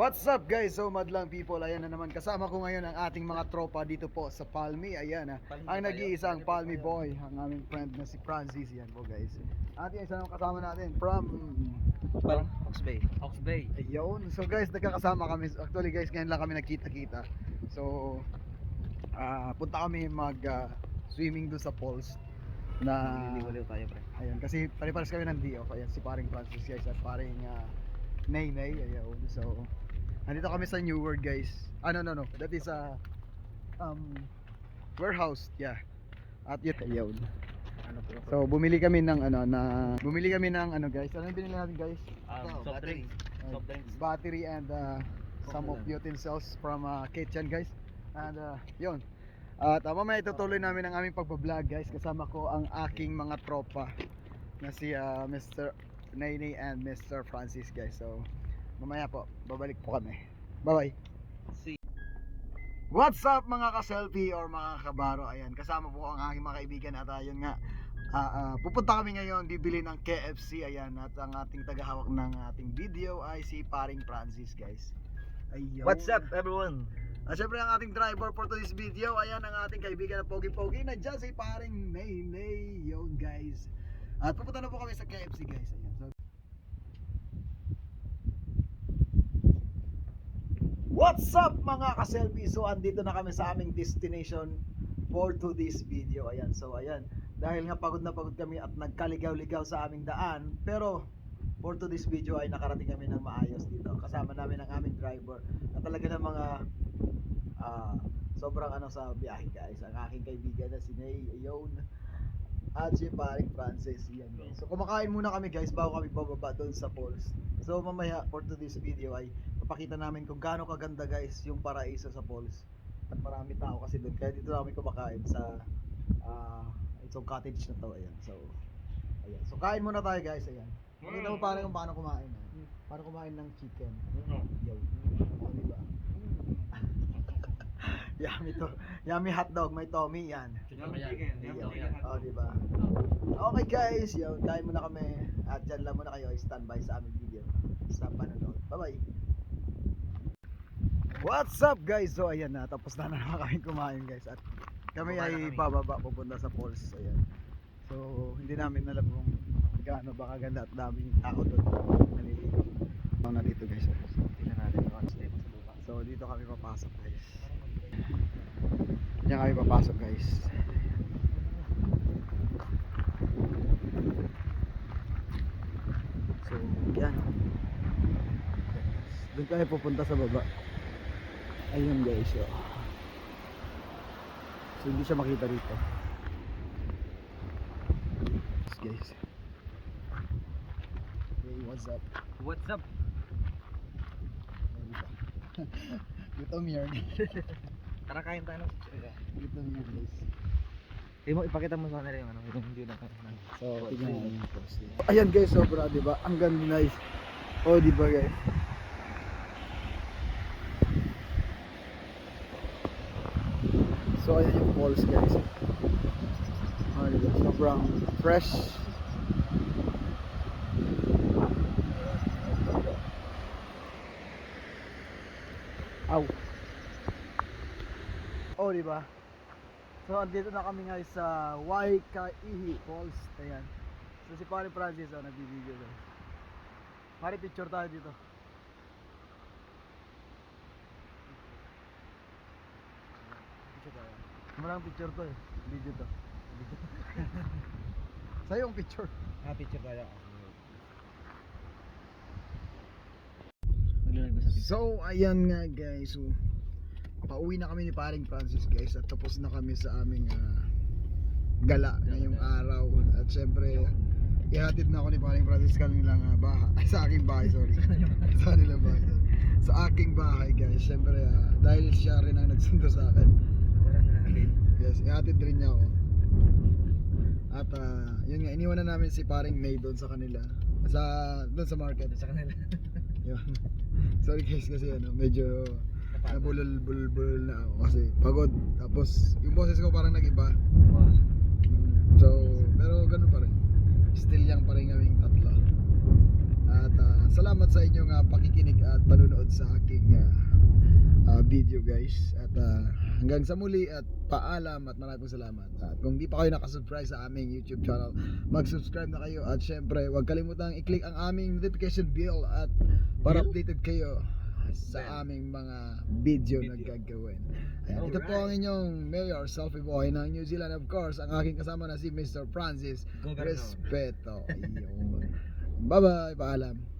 What's up guys? So madlang people, ayan na naman kasama ko ngayon ang ating mga tropa dito po sa Palmi. Ayan ah. Palmi Ang nag-iisang Palmi boy, ang aming friend na si Francis. Yan po guys. At yung isa naman kasama natin from Parang Ox Bay. Ox Bay. Ayun. So guys, nagkakasama kami. Actually guys, ngayon lang kami nagkita-kita. So ah punta kami mag ah, swimming doon sa falls na Liliwaliw tayo pre. Ayun, kasi pare-pares kami ng DO. Ayan, si paring Francis guys at paring uh, Nay Nay. Ayun, so nandito kami sa New World guys. Ah, no, no, no. That is a um, warehouse. Yeah. At yun, po? So bumili kami ng ano na bumili kami ng ano guys. Ano yung binili natin guys? um, soft drinks. Uh, Soft drinks. battery and uh, some of Coconut. utensils from uh, kitchen guys. And uh, yun. At uh, mamaya itutuloy namin ang aming pagbablog guys. Kasama ko ang aking mga tropa na si uh, Mr. Nainay and Mr. Francis guys. So mamaya po, babalik po kami. Bye bye. Si What's up mga ka-selfie or mga kabaro? Ayan, kasama po ang aking mga kaibigan at ayun nga. ah, ah, pupunta kami ngayon bibili ng KFC ayan at ang ating tagahawak ng ating video ay si Paring Francis guys. Ayun. What's up everyone? At syempre ang ating driver for today's video, ayan ang ating kaibigan na pogi-pogi na dyan si Paring Nay Nay. Yun guys. At pupunta na po kami sa KFC guys. Ayan. So, What's up mga ka-selfie? So andito na kami sa aming destination for today's video. Ayan. So ayan. Dahil nga pagod na pagod kami at nagkaligaw-ligaw sa aming daan. Pero for today's video ay nakarating kami ng maayos dito. Kasama namin ang aming driver na talaga ng mga ah, sobrang ano sa biyahe guys. Ang aking kaibigan na si Nay Ayon at si paring Francis. Yan. So kumakain muna kami guys bago kami bababa doon sa falls. So mamaya for today's video ay papakita namin kung gaano kaganda guys yung paraiso sa falls. At marami tao kasi doon. Kaya dito namin kumakain sa ah itong cottage na to. Ayan. So ayan. So kain muna tayo guys. Ayan. Pakita mo paano kung paano kumain. ah. Paano kumain ng chicken. Yo. Diba? Yummy to. Yummy hotdog, may Tommy yan. Chicken. Yo. Oh, di ba? Okay guys, yun, kain muna kami at dyan lang muna kayo standby sa aming video sa panonood. Bye-bye. What's up guys? So ayan na, tapos na naman kami kumain guys at kami na ay bababa pupunta sa falls. Ayan. So hindi namin alam kung gaano ba kaganda at daming tao doon. Naliligo. Ako na dito guys. Tingnan natin ano step. So dito kami papasok guys. Diyan kami papasok guys. So yan. Doon kami pupunta sa baba. Ayun guys. Oh. So hindi siya makita dito. Guys. Hey, what's up? What's up? Gutom yan. Tara kain tayo ng chicken. Gutom yan guys. Eh mo ipakita mo sa kanila yung ano, yung hindi na. So, tignan natin yung post. Ayan guys, sobra, di ba? Ang ganda nice. Oh, di ba guys? So, ayan yung falls guys. Oh, di ba? Sobrang fresh. Ow. Oh, di ba? So, andito na kami ngayon sa Waikaihi Falls. Ayan. So, si Pare Francis, oh, nagbibideo doon. Pare, picture tayo dito. Picture tayo. Maraming picture to eh. Video to. Sa'yo yung picture. Ah, picture tayo. Maglalag ba sa picture? So, ayan nga guys. So, pauwi na kami ni paring Francis guys at tapos na kami sa aming ah, gala ngayong araw. At syempre, ihatid na ako ni paring Francis kanilang uh, bahay. Ay, sa aking bahay, sorry. sa kanilang bahay. Sa aking bahay guys. Syempre, ah, dahil siya rin ang nagsundo sa akin. Yes, ihatid rin niya ako. At ah, yun nga, iniwan na namin si paring May doon sa kanila. Sa, doon sa market. Sa kanila. Yun. Sorry guys kasi ano, medyo nabulol-bulol na ako kasi pagod. Tapos yung boses ko parang nag-iba. Wow. Mm, So, pero ganun pa rin. Still young pa rin kaming tatlo. At ah, salamat sa inyong ah, pakikinig at panunood sa aking ah, ah, video guys. At ah, hanggang sa muli at paalam at maraming salamat. At kung di pa kayo nakasubscribe sa aming YouTube channel, mag-subscribe na kayo. At syempre, huwag kalimutang i-click ang aming notification bell at para updated kayo sa aming mga video, na Video. gagawin. Ayan, ito po ang inyong Mayor Selfie Boy ng New Zealand of course. Ang aking kasama na si Mr. Francis Governor. Respeto. Bye-bye, paalam.